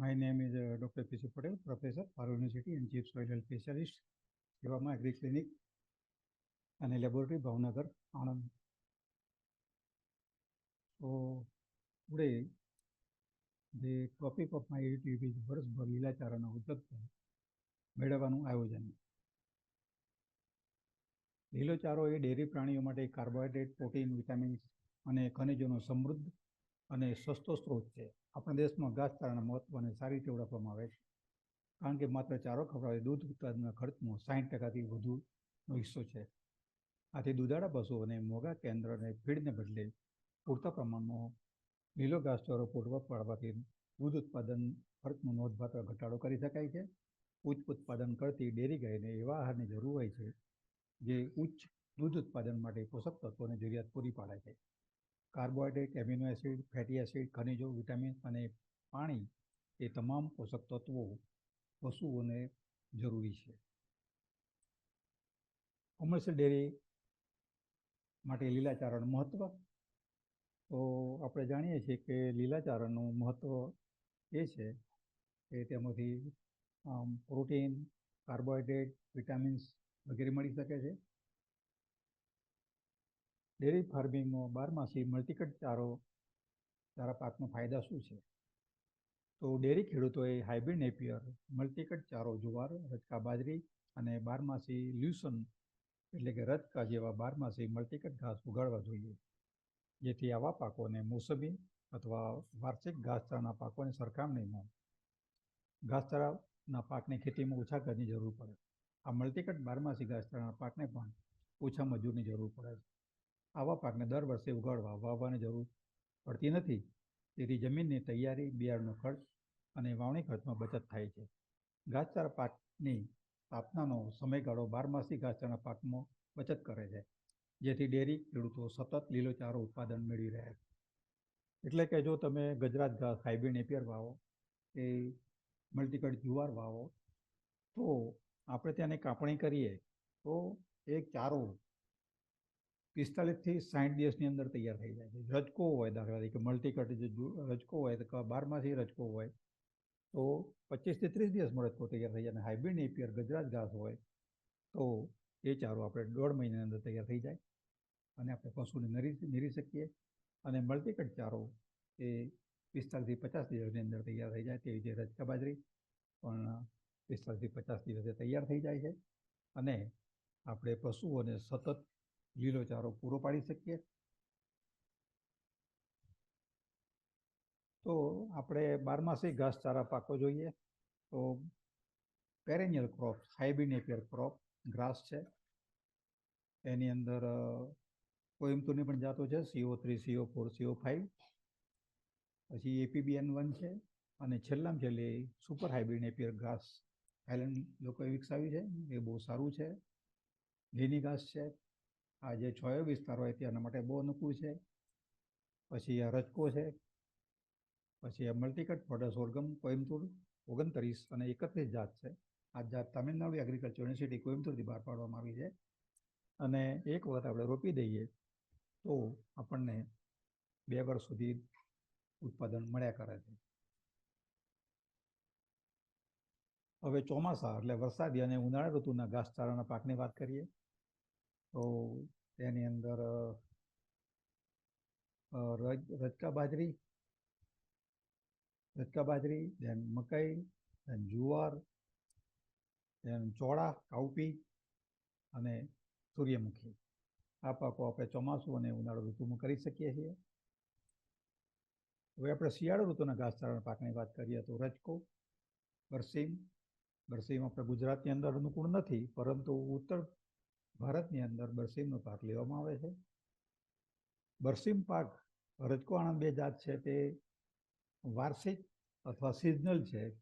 My name is uh, Dr. P.C. Patel, Professor, Paro University and Chief Soil Health Specialist, Devama Agri Clinic and a laboratory, Bhavnagar, Anand. So today, the topic of my YouTube is વર્ષભર લીલાચારાના ઉદ્યોગ મેળવવાનું આયોજન લીલોચારો એ dairy પ્રાણીઓ માટે carbohydrate protein vitamins અને ખનિજોનો સમૃદ્ધ અને સસ્તો સ્ત્રોત છે આપણા દેશમાં ઘાસચારાના મહત્વને સારી રીતે ઓળખવામાં આવે છે. કારણ કે માત્ર ચારો ખવડાવે દૂધ ઉત્પાદનના ખર્ચમાં સાઠ ટકાથી વધુનો હિસ્સો છે. આથી દુધાળા પશુઓને મોગા કેન્દ્ર અને ફીડને બદલે પૂરતા પ્રમાણમાં લીલો ઘાસચારો પૂરવા પાડવાથી દૂધ ઉત્પાદન ખર્ચનો નોંધપાત્ર ઘટાડો કરી શકાય છે. ઉચ્ચ ઉત્પાદન કરતી ડેરી ગાયને એવા આહારની જરૂર હોય છે જે ઉચ્ચ દૂધ ઉત્પાદન માટે પોષક તત્વોની જરૂરિયાત પૂરી પાડે છે. Carbohydrate, amino acid, fatty acid, ખનિજો, vitamin અને પાણી એ તમામ પોષક તત્વો, પશુઓને જરૂરી છે. કોમર્શિયલ ડેરી માટે લીલાચારણ મહત્ત્વ તો આપણે જાણીએ છીએ કે લીલાચારણનું મહત્ત્વ એ છે કે તેમાંથી પ્રોટીન, કાર્બોહાઈડ્રેટ, વિટામિન્સ વગેરે મળી શકે છે. ડેરી ફાર્મિંગમાં બારમાસી મલ્ટીકટ ચારો ચારા પાકનો ફાયદા શું છે? તો ડેરી ખેડૂતોએ હાઇબ્રિડ નેપિયર મલ્ટીકટ ચારો જુવાર રચકા બાજરી અને બારમાસી લ્યુસન એટલે કે રચકા જેવા બારમાસી મલ્ટીકટ ઘાસ ઉગાડવા જોઈએ. જેથી આવા પાકોને મોસમી અથવા વાર્ષિક ઘાસચારાના પાકોની સરખામણીમાં ઘાસચારાના પાકની ખેતીમાં ઓછા ખર્ચની જરૂર પડે. આ મલ્ટીકટ બારમાસી ઘાસચારાના પાકને પણ ઓછા મજૂરની જરૂર પડે છે. આવા પાકને દર વર્ષે ઉગાડવા વાવવાની જરૂર પડતી નથી. તેથી જમીનની તૈયારી, બિયારણનો ખર્ચ અને વાવણી ખર્ચમાં બચત થાય છે. ઘાસચારા પાકની સ્થાપનાનો સમયગાળો બારમાસી ઘાસચારા પાકમાં બચત કરે છે. જેથી ડેરી ખેડૂતો સતત લીલો ચારો ઉત્પાદન મેળવી રહ્યા છે. એટલે કે જો તમે ગજરાત ઘાસ હાઇબ્રિડ એપિયર વાવો, કે મલ્ટીકટ જુવાર વાવો, તો આપણે ત્યાંની કાપણી કરીએ તો એક ચારો પિસ્તાલીસથી સાઠ દિવસની અંદર તૈયાર થઈ જાય છે. રજકો હોય દાખલા તરીકે મલ્ટીકટ જે રજકો હોય, તો બારમાસી રજકો હોય, તો પચીસથી ત્રીસ દિવસમાં રજકો તૈયાર થઈ જાય. અને હાઇબ્રિડ એપિયર ગજરાત ઘાસ હોય, તો એ ચારો આપણે દોઢ મહિનાની અંદર તૈયાર થઈ જાય અને આપણે પશુને નરી, નીરી શકીએ. અને મલ્ટીકટ ચારો એ પિસ્તાલીસથી પચાસ દિવસની અંદર તૈયાર થઈ જાય તેવી રીતે રજકા બાજરી, પણ પિસ્તાલીસથી પચાસ દિવસે તૈયાર થઈ જાય છે. અને આપણે પશુઓને સતત લીલો ચારો પૂરો પાડી શકીએ? તો આપણે બારમાસી ઘાસચારા પાકો જોઈએ. તો perennial crop hybrid napier crop grass છે. એની અંદર કોઈમ્તુરની પણ જાતો છે CO three CO four CO five પછી એપીબીએન વન છે અને છેલ્લામાં છેલ્લી સુપર હાઇબ્રિડ એપિયર ઘાસ થાઇલેન્ડ લોકોએ વિકસાવ્યું છે. એ બહુ સારું છે. લીની ઘાસ છે. આ જે છોયો વિસ્તાર હોય તેના માટે બહુ અનુકૂળ છે. પછી આ રજકો છે. પછી આ મલ્ટીકટ ફોડસ ઓર્ગમ કોઈમ્તુર ઓગણત્રીસ અને એકત્રીસ જાત છે. આ જાત તામિલનાડુ એગ્રીકલ્ચર યુનિવર્સિટી કોઈમ્તુરથી બહાર પાડવામાં આવી છે. અને એક વખત આપણે રોપી દઈએ તો આપણને બે વર્ષ સુધી ઉત્પાદન મળ્યા કરે છે. હવે ચોમાસા એટલે વરસાદી અને ઉનાળા ઋતુના ઘાસચારાના પાકની વાત કરીએ. તો તેની અંદર રજ, રજકા બાજરી રજકા બાજરી દેન મકાઈ દેન જુવાર દેન ચોળા, કાઉપી અને સૂર્યમુખી. આ પાકો આપણે ચોમાસું અને ઉનાળુ ઋતુમાં કરી શકીએ છીએ. હવે આપણે શિયાળુ ઋતુના ઘાસચારાના પાકની વાત કરીએ તો રજકો, બરસીમ બરસીમ આપણે ગુજરાતની અંદર અનુકૂળ નથી, પરંતુ ઉત્તર ભારતની અંદર બરસીમનો પાક લેવામાં આવે છે. બરસીમ પાક રજકો આણંદ બે જાત છે, તે વાર્ષિક અથવા સિઝનલ છે.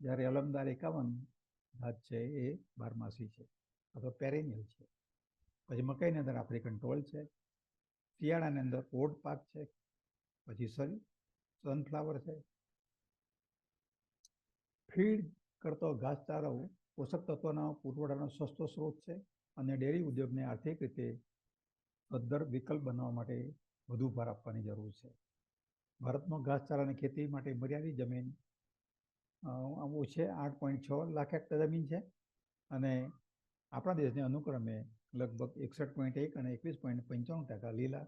જ્યારે અલમદાર એકાવન જાત છે, એ બારમાસી છે અથવા પેરેનિયલ છે. પછી મકાઈની અંદર આફ્રિકન ટોલ છે. શિયાળાની અંદર ઓડ પાક છે. પછી સન, સનફ્લાવર છે. ફીડ કરતો ઘાસચારો પોષક તત્વોના પુરવઠાનો સસ્તો સ્ત્રોત છે. અને ડેરી ઉદ્યોગને આર્થિક રીતે સદ્ધર વિકલ્પ બનાવવા માટે વધુ ભાર આપવાની જરૂર છે. ભારતમાં ઘાસચારાની ખેતી માટે મર્યાદિત જમીન આવું છે આઠ પોઈન્ટ છ લાખ હેક્ટર જમીન છે અને આપણા દેશને અનુક્રમે લગભગ એકસઠ પોઈન્ટ એક અને એકવીસ પોઈન્ટ પંચાણું ટકા લીલા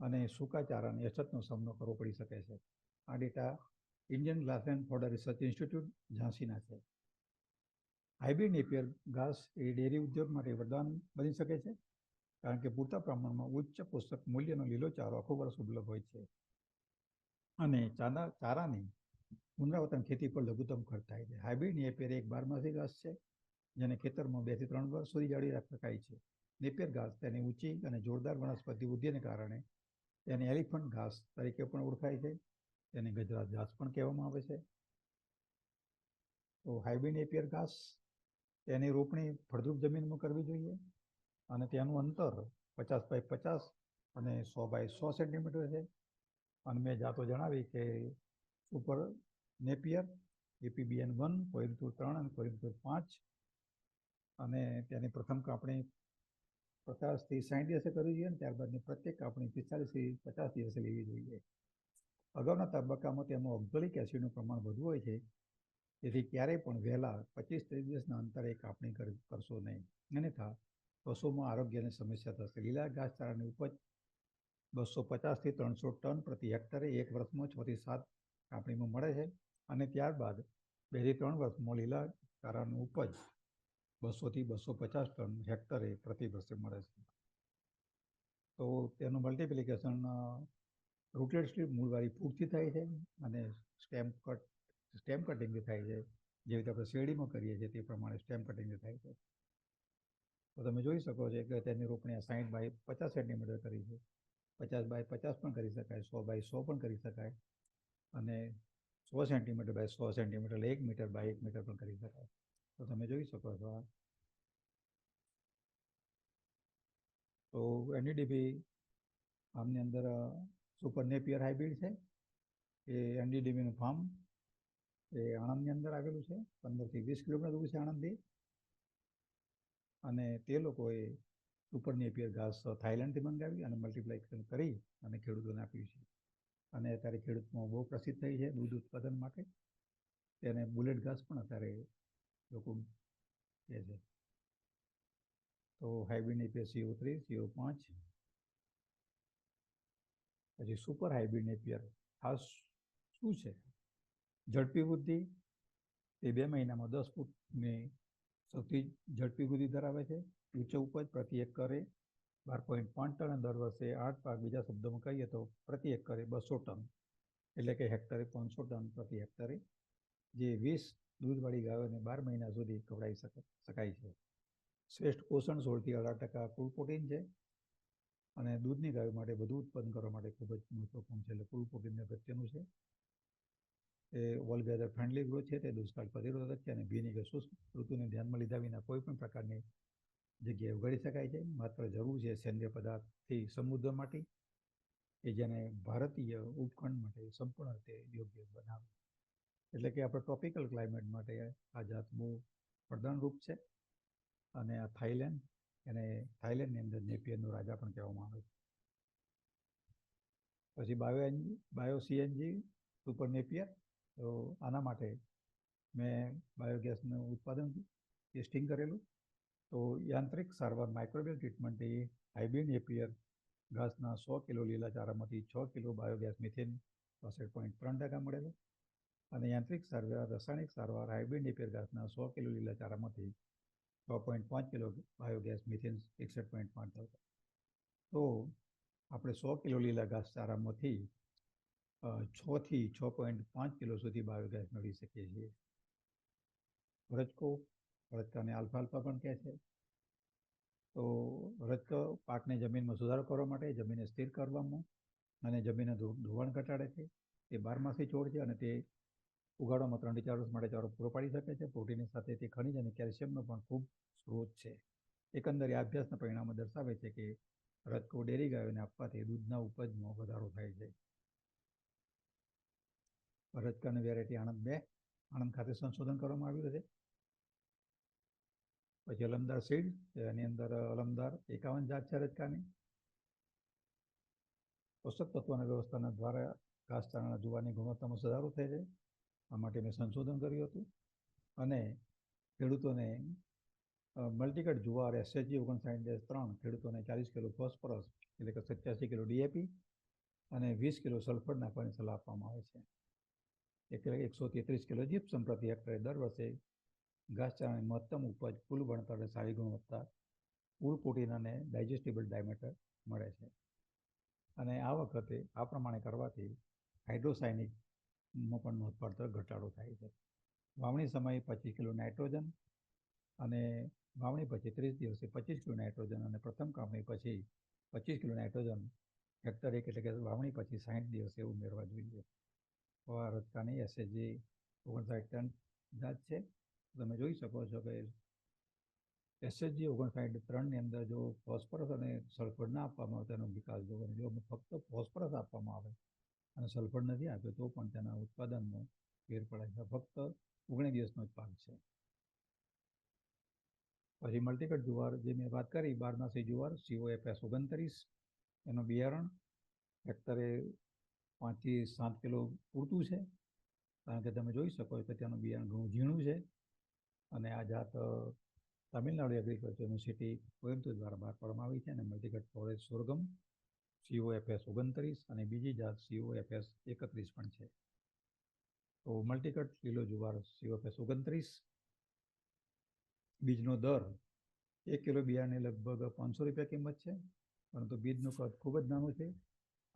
અને સૂકા ચારાની અછતનો સામનો કરવો પડી શકે છે. આ data Indian grass and fodder research institute ઝાંસીના છે. હાઇબ્રિડ નેપિયર ઘાસ એ ડેરી ઉદ્યોગ માટે વરદાન બની શકે છે, કારણ કે પૂરતા પ્રમાણમાં ઉચ્ચ પોષક મૂલ્યનો લીલો ચારો આખો વર્ષ ઉપલબ્ધ હોય છે. અને ચાના ચારાની પુનરાવર્તન ખેતી પર લઘુત્તમ ખર્ચ થાય છે. હાઇબ્રિડ નેપિયર એક બારમાસી ઘાસ છે, જેને ખેતરમાં બેથી ત્રણ વર્ષ સુધી જાળવી રાખી શકાય છે. નેપિયર ઘાસ તેની ઊંચી અને જોરદાર વનસ્પતિ વૃદ્ધિને કારણે તેને એલિફન્ટ ઘાસ તરીકે પણ ઓળખાય છે. તેને ગજરાત ઘાસ પણ કહેવામાં આવે છે. તો હાઇબ્રિડ નેપિયર ઘાસ તેની રોપણી ફળદ્રુપ જમીનમાં કરવી જોઈએ અને તેનું અંતર પચાસ બાય પચાસ અને સો બાય સો સેન્ટીમીટર છે. અને મેં જાતો જણાવી કે super napier, APBN one Coimbatore ત્રણ અને કોઈમ્બતુર પાંચ. અને તેની પ્રથમ કાપણી પચાસથી સાઠ દિવસે કરવી જોઈએ અને ત્યારબાદની પ્રત્યેક કાપણી પિસ્તાલીસથી પચાસ દિવસે લેવી જોઈએ. અગાઉના તબક્કામાં તેમાં ઓક્ઝોલિક એસિડનું પ્રમાણ વધુ હોય છે. તેથી ક્યારેય પણ વહેલા પચીસ ત્રીસ દિવસના અંતરે કાપણી કર કરશો નહીં. અન્યથા પશુમાં આરોગ્યની સમસ્યા થશે. લીલા ઘાસચારાની ઉપજ બસો પચાસથી ત્રણસો ટન પ્રતિ હેક્ટરે એક વર્ષમાં છથી સાત કાપણીમાં મળે છે અને ત્યારબાદ બેથી ત્રણ વર્ષમાં લીલા ચારાનું ઉપજ બસોથી બસો પચાસ ટન હેક્ટરે પ્રતિ વર્ષે મળે છે. તો તેનું મલ્ટિપ્લિકેશન રૂટેડ સ્ટ્રીપ મૂળવાળી ફૂગથી થાય છે અને સ્ટેમ્પ કટ સ્ટેમ કટિંગ થાય છે. જેવી રીતે આપણે શેરડીમાં કરીએ છીએ તે પ્રમાણે સ્ટેમ કટિંગ થાય છે. તો તમે જોઈ શકો છો કે તેની રોપણી સાઠ બાય પચાસ સેન્ટીમીટર કરી છે. પચાસ બાય પચાસ પણ કરી શકાય, સો બાય સો પણ કરી શકાય અને સો સેન્ટીમીટર બાય સો સેન્ટીમીટર એક મીટર બાય એક મીટર પણ કરી શકાય. તો તમે જોઈ શકો છો આ. તો એનડીડીબી આમની અંદર સુપર નેપિયર હાઇબ્રિડ છે. એ એનડીડીબીનું ફાર્મ એ આણંદની અંદર આવેલું છે, પંદરથી વીસ કિલોમીટર દૂર છે આણંદથી. અને તે લોકોએ ઉપરની નેપિયર ઘાસ થાઈલેન્ડથી મંગાવી અને મલ્ટીપ્લાય કરી અને ખેડૂતોને આપ્યું છે. અને અત્યારે ખેડૂતમાં બહુ પ્રસિદ્ધ થઈ છે દૂધ ઉત્પાદન માટે. તેને બુલેટ ઘાસ પણ અત્યારે લોકો કહે છે. તો hybrid napier CO three CO પાંચ. પછી સુપર હાઇબ્રિડ નેપિયર ખાસ શું છે? ઝડપી વૃદ્ધિ તે બે મહિનામાં દસ ફૂટની સૌથી ઝડપી વૃદ્ધિ ધરાવે છે. ઉચ્ચ ઉપજ પ્રતિ એકરે બાર પોઈન્ટ પાંચ ટન, દર વર્ષે આઠ પાક બીજા શબ્દોમાં કહીએ તો પ્રતિ એકરે બસો ટન, એટલે કે હેક્ટરે પાંચસો ટન પ્રતિ હેક્ટરે, જે વીસ દૂધવાળી ગાયોને બાર મહિના સુધી ખવડાવી શકાય છે. શ્રેષ્ઠ પોષણ સોળથી અઢાર ટકા કુલ પ્રોટીન છે અને દૂધની ગાયો માટે વધુ ઉત્પન્ન કરવા માટે ખૂબ જ મહત્વપૂર્ણ છે, એટલે કુલ પ્રોટીનને અગત્યનું છે. એ ઓલ વેધર ફ્રેન્ડલી ગ્રોથ છે, તે દુષ્કાળ પ્રતિરોધક છે અને ભીની કે શુષ્ક ઋતુને ધ્યાનમાં લીધા વિના કોઈ પણ પ્રકારની જગ્યાએ ઉગાડી શકાય છે. માત્ર જરૂર છે સેન્દ્રિય પદાર્થથી સમૃદ્ધ માટે કે જેને ભારતીય ઉપખંડ માટે સંપૂર્ણ રીતે યોગ્ય બનાવે. એટલે કે આપણે ટ્રોપિકલ ક્લાઇમેટ માટે આ જાત બહુ છે. અને આ થાઈલેન્ડ એને થાઈલેન્ડની અંદર નેપિયરનો રાજા પણ કહેવામાં આવે છે. પછી bio bio CNG super napier તો આના માટે મેં બાયોગેસનું ઉત્પાદન ટેસ્ટિંગ કરેલું. તો યાંત્રિક સારવાર માઇક્રોબિયલ ટ્રીટમેન્ટ એ હાઇબ્રિડ એપિયર ઘાસના સો કિલો લીલા ચારામાંથી છ કિલો બાયોગેસ મિથેન ચોસઠ પોઈન્ટ ત્રણ ટકા મળેલો. અને યાંત્રિક સારવાર, રાસાયણિક સારવાર હાઇબ્રિડ એપિયર ઘાસના સો કિલો લીલા ચારામાંથી છ પોઈન્ટ પાંચ કિલો બાયોગેસ મિથેન એકસઠ પોઈન્ટ પાંચ ટકા. તો આપણે સો કિલો લીલા ઘાસ ચારામાંથી છથી છ પોઈન્ટ પાંચ કિલો સુધી બાયોગેસ મેળવી શકીએ છીએ. રજકો રજકાને આલ્ફા આલ્ફા પણ કહે છે. તો રજકો પાકને જમીનમાં સુધારો કરવા માટે જમીનને સ્થિર કરવામાં અને જમીનનું ધોવાણ ઘટાડે છે. તે બારમાસી છોડ છે અને તે ઉગાડવામાં ત્રણથી ચાર વર્ષ માટે ચારો પૂરો પાડી શકે છે. પ્રોટીનની સાથે તે ખનિજ અને કેલ્શિયમનો પણ ખૂબ સ્ત્રોત છે. એકંદરે આ અભ્યાસના પરિણામો દર્શાવે છે કે રજકો ડેરી ગાયોને આપવાથી દૂધના ઉપજમાં વધારો થાય છે. રજકાની વેરાયટી આણંદ બે, આણંદ ખાતે સંશોધન કરવામાં આવ્યું છે. પછી અલમદાર સીડ, એની અંદર અલમદાર એકાવન જાત છે રજકાની પોષક તત્વોના વ્યવસ્થાના દ્વારા ઘાસચારાના જુવાની ગુણવત્તામાં સુધારો થઈ છે. આ માટે મેં સંશોધન કર્યું હતું. અને ખેડૂતોને મલ્ટીકટ જુવાર એસએચજી ઓગણસાઠ ડેસ ત્રણ, ખેડૂતોને ચાલીસ કિલો ફોસ્ફરસ એટલે કે સત્યાસી કિલો ડીએપી અને વીસ કિલો સલ્ફર નાખવાની સલાહ આપવામાં આવે છે. એટલે એકસો તેત્રીસ કિલો જીપ્સમ પ્રતિ હેક્ટરે દર વર્ષે ઘાસચારાની મહત્તમ ઉપજ કુલ ભણતર અને સારી ગુણવત્તા, કુલ પ્રોટીન અને ડાયજેસ્ટેબલ ડાયમેટર મળે છે. અને આ વખતે આ પ્રમાણે કરવાથી હાઇડ્રોસાયનિકમાં પણ નોંધપાત્ર ઘટાડો થાય છે. વાવણી સમયે પચીસ કિલો નાઇટ્રોજન અને વાવણી પછી ત્રીસ દિવસે પચીસ કિલો નાઇટ્રોજન અને પ્રથમ કાપણી પછી પચીસ કિલો નાઇટ્રોજન હેક્ટર એક એટલે કે વાવણી પછી સાઠ દિવસે ઉમેરવા જોઈએ. રચકાની એસએચજી ઓગણસાઠ ટન જાત છે. તમે જોઈ શકો છો કે એસએચજી ઓગણસાઠ ત્રણની અંદર જો ફોસ્ફરસ અને સલ્ફર ના આપવામાં આવે તેનો વિકાસ જોવો જો ફક્ત ફોસ્ફરસ આપવામાં આવે અને સલ્ફર નથી આપ્યો, તો પણ તેના ઉત્પાદનનો ફેર પડે છે. ફક્ત ઓગણીસ દિવસનો જ પાક છે. પછી મલ્ટીકટ જુવાર જે મેં વાત કરી, બારમાસી જુવાર સીઓએફએસ ઓગણત્રીસ, એનું બિયારણ હેક્ટરે પાંચથી સાત કિલો પૂરતું છે. કારણ કે તમે જોઈ શકો કે ત્યાંનું બિયારણ ઘણું ઝીણું છે. અને આ જાત તમિલનાડુ એગ્રીકલ્ચર યુનિવર્સિટી કોઇમ્બતુર દ્વારા બહાર પાડવામાં આવી છે અને multicut forest sorghum CO FS ઓગણત્રીસ અને બીજી જાત સીઓ એફએસ એકત્રીસ પણ છે. તો મલ્ટીકટ લીલો જુવાર સીઓ એફએસ ઓગણત્રીસ, બીજનો દર એક કિલો બિયારણની લગભગ પાંચસો રૂપિયા કિંમત છે. પરંતુ બીજનું કદ ખૂબ જ નાનું છે.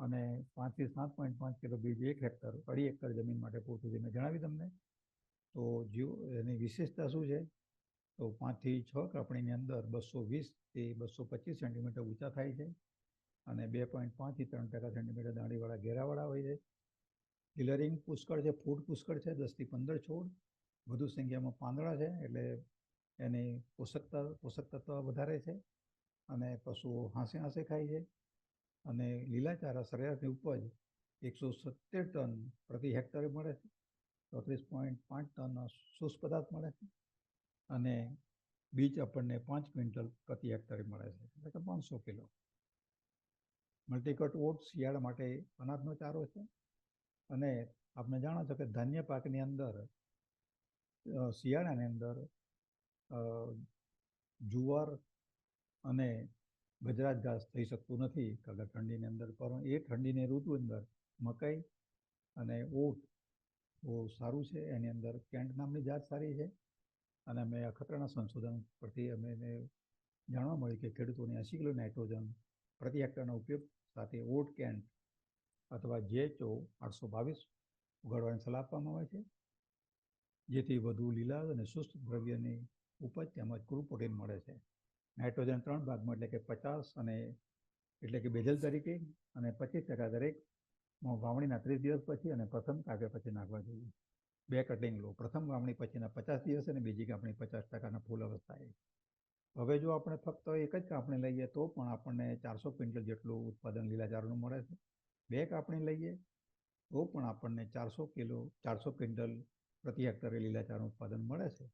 અને પાંચથી સાત પોઈન્ટ પાંચ કિલો બીજ એક હેક્ટર, અઢી હેક્ટર જમીન માટે પૂરતું છે. મેં જણાવી તમને. તો જીવ એની વિશેષતા શું છે? તો પાંચથી છ કાપણીની અંદર બસો વીસથી બસો પચીસ સેન્ટીમીટર ઊંચા થાય છે અને બે પોઈન્ટ પાંચથી ત્રણ ટકા સેન્ટીમીટર દાંડીવાળા ઘેરાવાળા હોય છે. હિલરિંગ પુષ્કળ છે, ફૂડ પુષ્કળ છે દસથી પંદર છોડ. વધુ સંખ્યામાં પાંદડા છે, એટલે એની પોષકતા, પોષક તત્વ વધારે છે અને પશુઓ હાંસે હાંસે ખાય છે. અને લીલાચારા સરેરાશની ઉપજ એકસો સત્તેર ટન પ્રતિ હેક્ટરે મળે છે. ચોત્રીસ પોઈન્ટ પાંચ ટન શુષ્ક પદાર્થ મળે છે. અને બીજ આપણને પાંચ ક્વિન્ટલ પ્રતિ હેક્ટરે મળે છે. એટલે કે પાંચસો કિલો. મલ્ટીકટ ઓટ શિયાળા માટે અનાજનો ચારો છે. અને આપણે જાણો છો કે ધાન્ય પાકની અંદર શિયાળાની અંદર જુવાર અને ગજરાત ઘાસ થઈ શકતું નથી કારણ કે ઠંડીની અંદર. પણ એ ઠંડીની ઋતુ અંદર મકાઈ અને ઓટ બહુ સારું છે. એની અંદર કેન્ટ નામની જાત સારી છે. અને અમે અખતરાના સંશોધન પરથી અમે જાણવા મળ્યું કે ખેડૂતોને એંસી કિલો નાઇટ્રોજન પ્રતિ હેક્ટરનો ઉપયોગ સાથે ઓટ કેન્ટ અથવા જેચો આઠસો બાવીસ ઉગાડવાની સલાહ આપવામાં આવે છે. જેથી વધુ લીલા અને શુષ્ક દ્રવ્યની ઉપજ તેમજ ક્રૂ પ્રોટીન મળે છે. નાઇટ્રોજન ત્રણ ભાગમાં, એટલે કે પચાસ અને એટલે કે બેજલ તરીકે, અને પચીસ ટકા દરેક વાવણીના ત્રીસ દિવસ પછી અને પ્રથમ કાવ્ય પછી નાખવા જોઈએ. બે કટિંગ લો. પ્રથમ વાવણી પછીના પચાસ દિવસ અને બીજી કાપણી પચાસ ટકાના ફૂલ અવસ્થાએ. હવે જો આપણે ફક્ત એક જ કાપણી લઈએ, તો પણ આપણને ચારસો ક્વિન્ટલ જેટલું ઉત્પાદન લીલાચારનું મળે છે. બે કાપણી લઈએ, તો પણ આપણને ચારસો કિલો, ચારસો ક્વિન્ટલ પ્રતિ હેક્ટરે લીલાચારનું ઉત્પાદન મળે છે.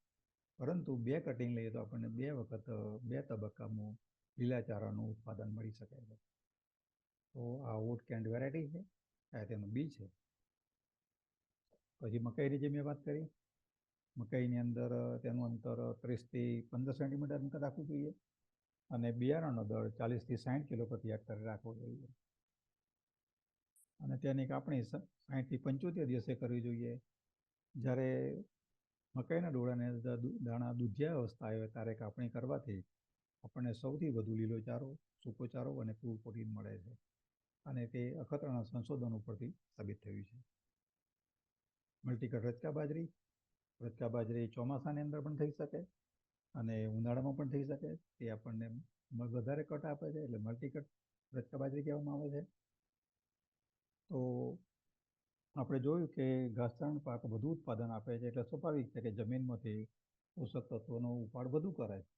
પરંતુ બે કટિંગ લઈએ તો આપણને બે વખત બે તબક્કામાં લીલાચારાનું ઉત્પાદન મળી શકે છે. તો આ ઓટ કેન્ડ વેરાયટી છે, આ તેનું બી છે. પછી મકાઈની જે મેં વાત કરી. મકાઈની અંદર તેનું અંતર ત્રીસથી પંદર સેન્ટીમીટર અંતર રાખવું જોઈએ અને બિયારણનો દર ચાલીસથી સાઠ કિલો પ્રતિ હેક્ટરે રાખવો જોઈએ. અને તેની કાપણી સાઠથી પંચોતેર દિવસે કરવી જોઈએ. જ્યારે મકાઈના ડોળાને દાણા દૂધિયા અવસ્થા આવે ત્યારે કાપણી કરવાથી આપણને સૌથી વધુ લીલો ચારો સૂકો ચારો અને પૂર પ્રોટીન મળે છે. અને તે અખતરાના સંશોધન ઉપરથી સાબિત થયું છે. મલ્ટીકટ રચકા બાજરી. રચકા બાજરી ચોમાસાની અંદર પણ થઈ શકે અને ઉનાળામાં પણ થઈ શકે. તે આપણને વધારે કટ આપે છે એટલે મલ્ટીકટ રચકા બાજરી કહેવામાં આવે છે. તો આપણે જોયું કે ઘાસચારણ પાક વધુ ઉત્પાદન આપે છે એટલે સ્વાભાવિક છે કે જમીનમાંથી પોષક તત્વોનો ઉપાડ વધુ કરે છે.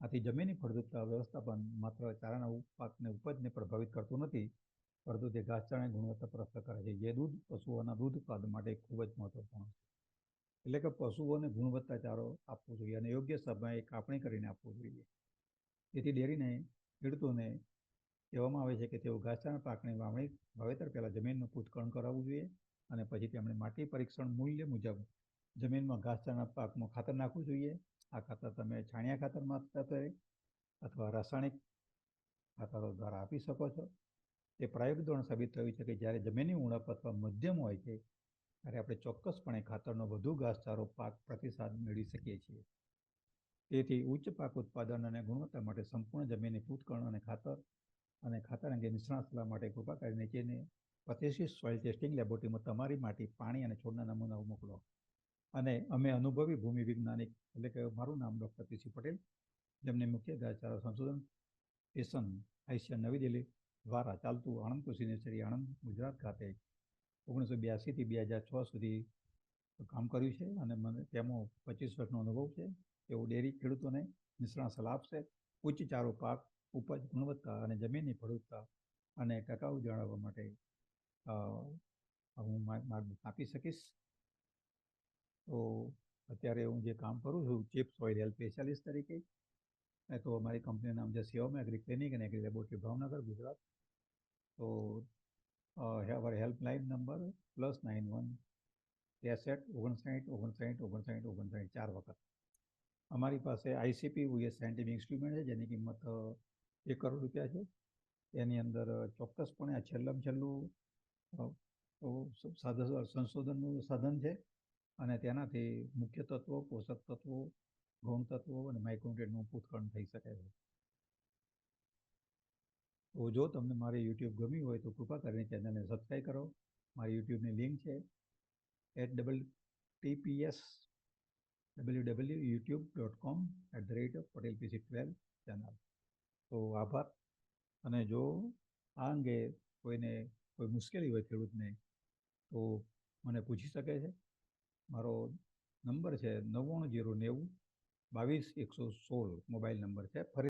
આથી જમીનની ફળદ્રુપતા વ્યવસ્થાપન માત્ર ચારાના પાકને ઉપજને પ્રભાવિત કરતું નથી, પરંતુ તે ઘાસચારાની ગુણવત્તા પર અસર કરે છે. જે દૂધ પશુઓના દૂધ ઉત્પાદન માટે ખૂબ જ મહત્વપૂર્ણ છે. એટલે કે પશુઓને ગુણવત્તા ચારો આપવો જોઈએ અને યોગ્ય સમયે કાપણી કરીને આપવું જોઈએ. તેથી ડેરીને, ખેડૂતોને કહેવામાં આવે છે કે તેઓ ઘાસચારા, પાકની વાવણી, વાવેતર પહેલાં જમીનનું પૂતકરણ કરાવવું જોઈએ અને પછી તેમણે માટી પરીક્ષણ મૂલ્ય મુજબ જમીનમાં ઘાસચારાના પાકમાં ખાતર નાખવું જોઈએ. આ ખાતર તમે છાણિયા ખાતર ખાતરે અથવા રાસાયણિક ખાતરો દ્વારા આપી શકો છો. તે પ્રાયોગિક ધોરણ સાબિત થયું છે કે જ્યારે જમીનની ઉણપ અથવા મધ્યમ હોય છે, ત્યારે આપણે ચોક્કસપણે ખાતરનો વધુ ઘાસચારો પાક પ્રતિસાદ મેળવી શકીએ છીએ. તેથી ઉચ્ચ પાક ઉત્પાદન અને ગુણવત્તા માટે સંપૂર્ણ જમીનની પૂતકરણ અને ખાતર અને ખાતર અંગે નિષ્ણાત સલાહ માટે કૃપા કરીને નીચેને પચીસી સોઇલ ટેસ્ટિંગ લેબોરેટરીમાં તમારી માટી પાણી અને છોડના નમૂનાઓ મોકલો. અને અમે અનુભવી ભૂમિ વૈજ્ઞાનિક એટલે કે મારું નામ ડૉક્ટર પીસી પટેલ, જેમને મુખ્ય ઘાસચારા સંશોધન સ્ટેશન આઈસીઆર નવી દિલ્હી દ્વારા ચાલતું આણંદ કૃષિ નર્સરી આણંદ, ગુજરાત ખાતે ઓગણીસો બ્યાસીથી બે હજાર છ સુધી કામ કર્યું છે અને મને તેમાં પચીસ વર્ષનો અનુભવ છે. તેઓ ડેરી ખેડૂતોને નિષ્ણાત સલાહ આપશે. ઉચ્ચ ચારો પાક ઉપજ ગુણવત્તા અને જમીનની ફળદ્રુપતા અને ટકાઉ જાળવવા માટે હું માર્ગદર્શન આપી શકીશ. તો અત્યારે હું જે કામ કરું છું, ચીફ સોઇલ હેલ્થ સ્પેશિયાલિસ્ટ તરીકે તો અમારી કંપનીનું નામ છે સેવમ એગ્રી ક્લિનિક અને એગ્રી લેબોરેટરી ભાવનગર, ગુજરાત. તો અમારે helpline number plus nine one ત્રેસઠ ઓગણસાઠ ઓગણસાઠ ઓગણસાઠ ઓગણસાઠ ચાર વખત. અમારી પાસે આઈસીપી વીએસ સાયન્ટિફિક ઇન્સ્ટ્રુમેન્ટ છે, જેની કિંમત એક કરોડ રૂપિયા છે. એની અંદર ચોક્કસપણે આ છેલ્લામાં છેલ્લું સંશોધનનું સાધન છે. અને તેનાથી મુખ્ય તત્વો, પોષક તત્વો, ગૌણ તત્વો અને માઇક્રોન્યુટ્રિયન્ટનું પૂથકરણ થઈ શકે છે. તો જો તમને મારી યુટ્યુબ ગમી હોય તો કૃપા કરીને ચેનલને સબસ્ક્રાઈબ કરો. મારી યુટ્યુબની લિંક છે at double TPS W W YouTube dot com at the rate of Patel PC twelve channel તો આભાર. અને જો આ અંગે કોઈને કોઈ મુશ્કેલી હોય ખેડૂતને, તો મને પૂછી શકે છે. મારો નંબર છે નવ્વાણું જીરો નેવું, બાવીસ એકસો સોળ, મોબાઈલ નંબર છે. ફરી